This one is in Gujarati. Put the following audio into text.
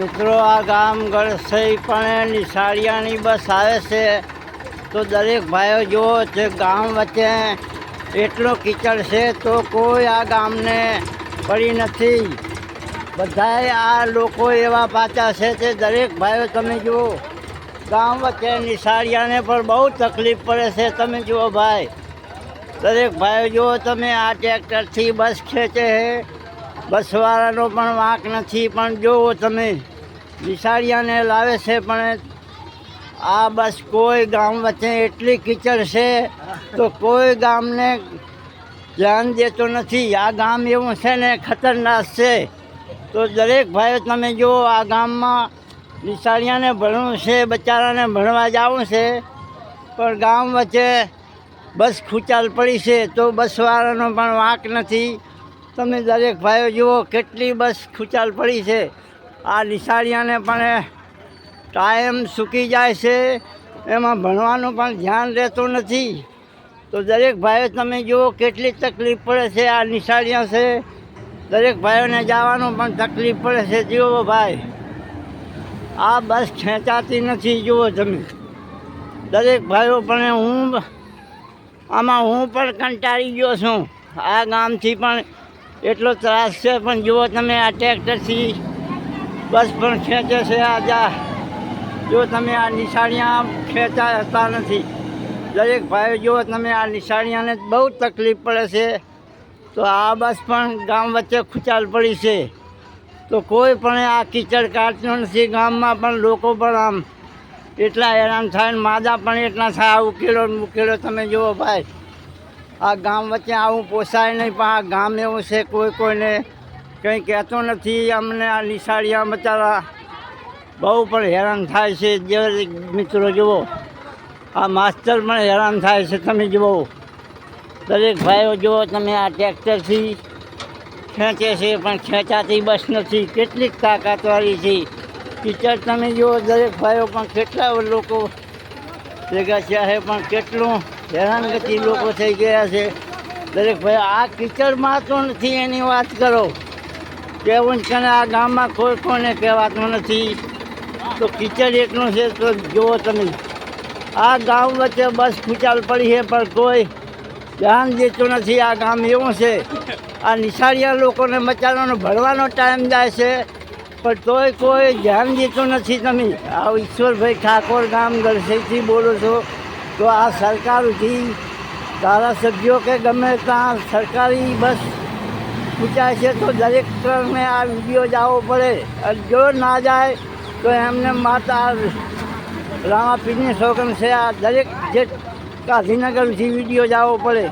મિત્રો, આ ગામ ગળસઈ પણ નિશાળિયાની બસ આવે છે. તો દરેક ભાઈઓ જુઓ છે ગામ વચ્ચે એટલો કીચડ છે તો કોઈ આ ગામને પડી નથી. બધાય આ લોકો એવા પાછા છે તે દરેક ભાઈઓ તમે જુઓ, ગામ વચ્ચે નિશાળિયાને પણ બહુ તકલીફ પડે છે. તમે જુઓ ભાઈ, દરેક ભાઈઓ જુઓ, તમે આ ટ્રેક્ટરથી બસ ખેંચે છે. બસવાળાનો પણ વાંક નથી, પણ જુઓ તમે વિશાળિયાને લાવે છે, પણ આ બસ કોઈ ગામ વચ્ચે એટલી કીચડ છે તો કોઈ ગામને ધ્યાન દેતો નથી. આ ગામ એવું છે ને, ખતરનાક છે. તો દરેક ભાઈઓ તમે જુઓ, આ ગામમાં નિશાળિયાને ભણવું છે, બચારાને ભણવા જવું છે, પણ ગામ વચ્ચે બસ ખૂચાલ પડી છે, તો બસવાળાનો પણ વાંક નથી. તમે દરેક ભાઈઓ જુઓ, કેટલી બસ ખૂચાલ પડી છે. આ નિશાળિયાને પણ ટાઈમ સૂકી જાય છે. એમાં ભણવાનું પણ ધ્યાન રહેતું નથી. તો દરેક ભાઈઓ તમે જુઓ, કેટલી તકલીફ પડે છે આ નિશાળિયા છે. દરેક ભાઈઓને જવાનું પણ તકલીફ પડે છે. જુઓ ભાઈ, આ બસ ખેંચાતી નથી, જુઓ તમે. દરેક ભાઈઓ પણ હું, આમાં હું પણ કંટાળી ગયો છું. આ ગામથી પણ એટલો ત્રાસ છે, પણ જુઓ તમે આ ટ્રેક્ટરથી બસ પણ ખેંચે છે આ જા. તમે આ નિશાળિયા ખેંચાતા નથી. દરેક ભાઈઓ, જુઓ તમે આ નિશાળિયાને બહુ તકલીફ પડે છે. તો આ બસ પણ ગામ વચ્ચે ખૂચાલ પડી છે. તો કોઈ પણ આ કીચડ કાઢતું નથી. ગામમાં પણ લોકો પણ આમ એટલા હેરાન થાય માદા પણ એટલા થાય. આ ઉકેલો ઉકેલો તમે જુઓ ભાઈ. આ ગામ વચ્ચે આવું પોસાય નહીં, પણ આ ગામ એવું છે, કોઈ કોઈને કંઈ કહેતો નથી. અમને આ નિશાળીયા બચારા બહુ પણ હેરાન થાય છે. જે મિત્રો જુઓ, આ માસ્તર પણ હેરાન થાય છે, તમે જુઓ. દરેક ભાઈઓ જુઓ, તમે આ ટ્રેક્ટરથી ખેંચે છે, પણ ખેંચાતી બસ નથી. કેટલીક તાકાતવાળી છે. ટીચર, તમે જુઓ, દરેક ભાઈઓ પણ કેટલા લોકો ભેગા છે, પણ કેટલું હેરાનગતિ લોકો થઈ ગયા છે. દરેક ભાઈ, આ કીચડમાં તો નથી એની વાત કરો. કેવું જ કે આ ગામમાં કોઈ કોને કહેવાતું નથી. તો કીચડ એટલું છે તો જુઓ તમે. આ ગામ વચ્ચે બસ ખૂચાલ પડી છે, પણ કોઈ ધ્યાન દેતું નથી. આ ગામ એવું છે. આ નિશાળિયા લોકોને બચારાનો ભણવાનો ટાઈમ જાય છે. પણ તોય કોઈ ધ્યાન દેતું નથી તમે. આ ઈશ્વરભાઈ ઠાકોર ગામ ગરસેથી બોલો છો. તો આ સરકારથી ધારાસભ્યો કે ગમે ત્યાં સરકારી બસ પૂછાય છે, તો દરેક દરેકને આ વીડિયો જવો પડે. જો ના જાય, તો એમને માતા રામાપીરની સોગન છે. આ દરેક જે ગાંધીનગરથી વીડિયો જવો પડે.